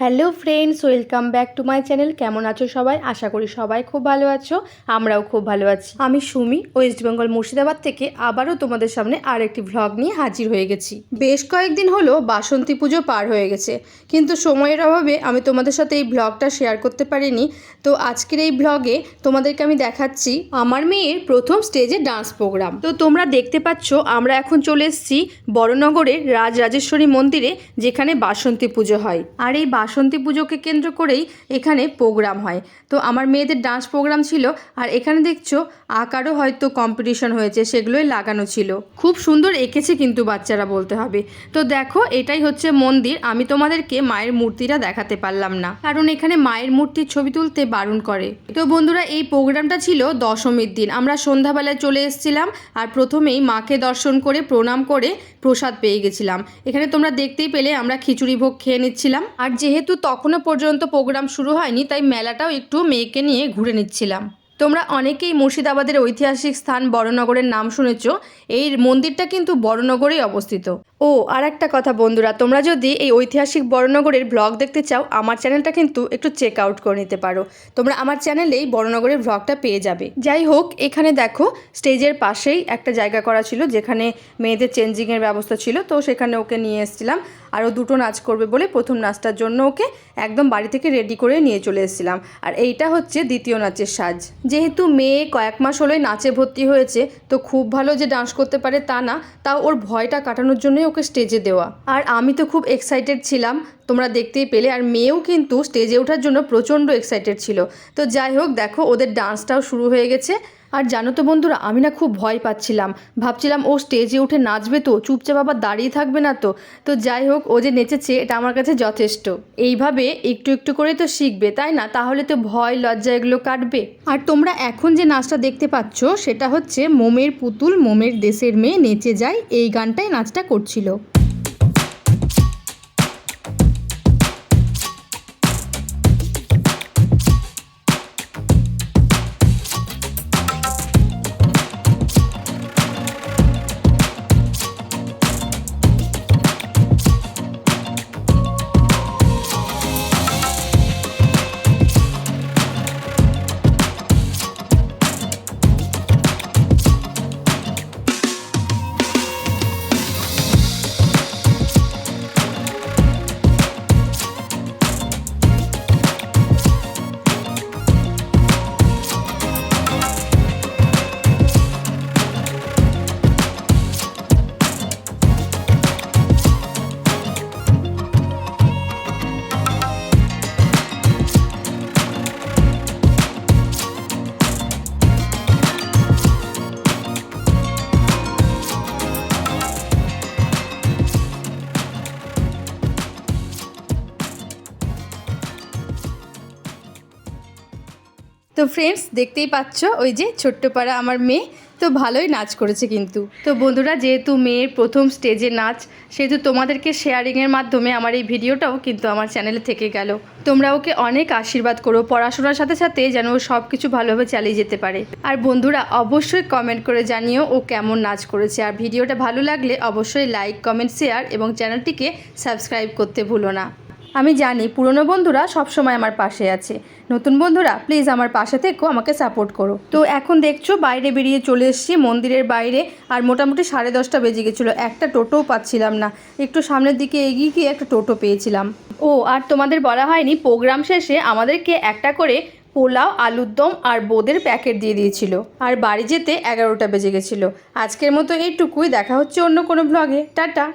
Hello friends, welcome back to my channel. কেমন আছো সবাই? আশা করি সবাই খুব ভালো আছো, আমরাও খুব ভালো আছি। আমি সুমি, ওয়েস্ট বেঙ্গল মুর্শিদাবাদ থেকে আবারও তোমাদের সামনে আর একটি ভ্লগ নিয়ে হাজির হয়ে গেছি। বেশ কয়েকদিন হলো বাসন্তী পুজো পার হয়ে গেছে, কিন্তু সময়ের অভাবে আমি তোমাদের সাথে এই ভ্লগটা শেয়ার করতে পারিনি। তো আজকের এই ভ্লগে তোমাদেরকে আমি দেখাচ্ছি আমার মেয়ের প্রথম স্টেজে ডান্স প্রোগ্রাম তো তোমরা দেখতে পাচ্ছ, আমরা এখন চলে এসেছি বড়নগরের রাজরাজেশ্বরী মন্দিরে, যেখানে বাসন্তী পুজো হয়। আর এই বাসন্তী পুজোকে কেন্দ্র করেই এখানে প্রোগ্রাম হয়। তো আমার মেয়েদের ডান্স প্রোগ্রাম ছিল আর এখানে দেখছ আঁকারও হয়তো কম্পিটিশন হয়েছে, সেগুলোই লাগানো ছিল। খুব সুন্দর এঁকেছে কিন্তু বাচ্চারা বলতে হবে। তো দেখো এটাই হচ্ছে মন্দির, আমি তোমাদেরকে মায়ের মূর্তিটা দেখাতে পারলাম না। কারণ এখানে মায়ের মূর্তির ছবি তুলতে বারণ করে। তো বন্ধুরা, এই প্রোগ্রামটা ছিল দশমীর দিন। আমরা সন্ধ্যাবেলায় চলে এসেছিলাম আর প্রথমেই মাকে দর্শন করে, প্রণাম করে প্রসাদ পেয়ে গেছিলাম। এখানে তোমরা দেখতেই পেলে আমরা খিচুড়ি ভোগ খেয়ে নিচ্ছিলাম। আর যেহেতু তখনও পর্যন্ত প্রোগ্রাম শুরু হয়নি, তাই মেলাটাও একটু মেয়েকে নিয়ে ঘুরে নিচ্ছিলাম। তোমরা অনেকেই মুর্শিদাবাদের ঐতিহাসিক স্থান বড়নগরের নাম শুনেছ। এই মন্দিরটা কিন্তু বড়নগরেই অবস্থিত। ও আর একটা কথা বন্ধুরা, তোমরা যদি এই ঐতিহাসিক বড়নগরের ব্লগ দেখতে চাও, আমার চ্যানেলটা কিন্তু একটু চেক আউট করে নিতে পারো। তোমরা আমার চ্যানেলেই বড়নগরের ব্লগটা পেয়ে যাবে। যাই হোক, এখানে দেখো, স্টেজের পাশেই একটা জায়গা করা ছিল, যেখানে মেয়েদের চেঞ্জিংয়ের ব্যবস্থা ছিল, তো সেখানে ওকে নিয়ে এসেছিলাম। আরও দুটো নাচ করবে বলে প্রথম নাচটার জন্য ওকে একদম বাড়ি থেকে রেডি করে নিয়ে চলে এসেছিলাম। আর এইটা হচ্ছে দ্বিতীয় নাচের সাজ। যেহেতু মেয়ে কয়েক মাস হলোই নাচে ভর্তি হয়েছে, তো খুব ভালো যে ডান্স করতে পারে তা না, তাও ওর ভয়টা কাটানোর জন্যই ওকে স্টেজে দেওয়া। আর আমি তো খুব এক্সাইটেড ছিলাম, তোমরা দেখতেই পেলে। আর মেয়েও কিন্তু স্টেজে ওঠার জন্য প্রচণ্ড এক্সাইটেড ছিল। তো যাই হোক, দেখো, ওদের ডান্সটাও শুরু হয়ে গেছে। আর জানো তো বন্ধুরা, আমি না খুব ভয় পাচ্ছিলাম। ভাবছিলাম ও স্টেজে উঠে নাচবে তো, চুপচাপ আবার দাঁড়িয়ে থাকবে না তো। তো যাই হোক, ও যে নেচেছে, এটা আমার কাছে যথেষ্ট। এইভাবে একটু একটু করে তো শিখবে, তাই না? তাহলে তো ভয়, লজ্জা এগুলো কাটবে। আর তোমরা এখন যে নাচটা দেখতে পাচ্ছ, সেটা হচ্ছে মোমের পুতুল, মোমের দেশের মেয়ে নেচে যায়, এই গানটাই নাচটা করছিল। তো ফ্রেন্ডস দেখতেই পাচ্ছ ওই যে ছোট্ট পাড়া আমার মেয়ে। তো ভালোই নাচ করেছে কিন্তু। তো বন্ধুরা, যেহেতু মেয়ের প্রথম স্টেজে নাচ, সেহেতু তোমাদেরকে শেয়ারিংয়ের মাধ্যমে আমার এই ভিডিওটাও কিন্তু আমার চ্যানেলে থেকে গেল। তোমরা ওকে অনেক আশীর্বাদ করো, পড়াশোনার সাথে সাথে যেন ও সব কিছু ভালোভাবে চালিয়ে যেতে পারে। আর বন্ধুরা, অবশ্যই কমেন্ট করে জানিও ও কেমন নাচ করেছে। আর ভিডিওটা ভালো লাগলে অবশ্যই লাইক কমেন্ট শেয়ার এবং চ্যানেলটিকে সাবস্ক্রাইব করতে ভুলো না। আমি জানি পুরনো বন্ধুরা সবসময় আমার পাশে আছে। নতুন বন্ধুরা প্লিজ আমার পাশে থেকেও আমাকে সাপোর্ট করো। তো এখন দেখছ, বাইরে বেরিয়ে চলে এসেছি, মন্দিরের বাইরে, আর মোটামুটি সাড়ে দশটা বেজে গেছিল। একটা টোটোও পাচ্ছিলাম না। একটু সামনের দিকে এগিয়ে গিয়ে একটা টোটো পেয়েছিলাম। ও, আর তোমাদের বলা হয়নি প্রোগ্রাম শেষে আমাদেরকে একটা করে পোলাও, আলুর দম আর বোদের প্যাকেট দিয়ে দিয়েছিল। আর বাড়ি যেতে এগারোটা বেজে গেছিল। আজকের মতো এইটুকুই, দেখা হচ্ছে অন্য কোনো ব্লগে টাটা!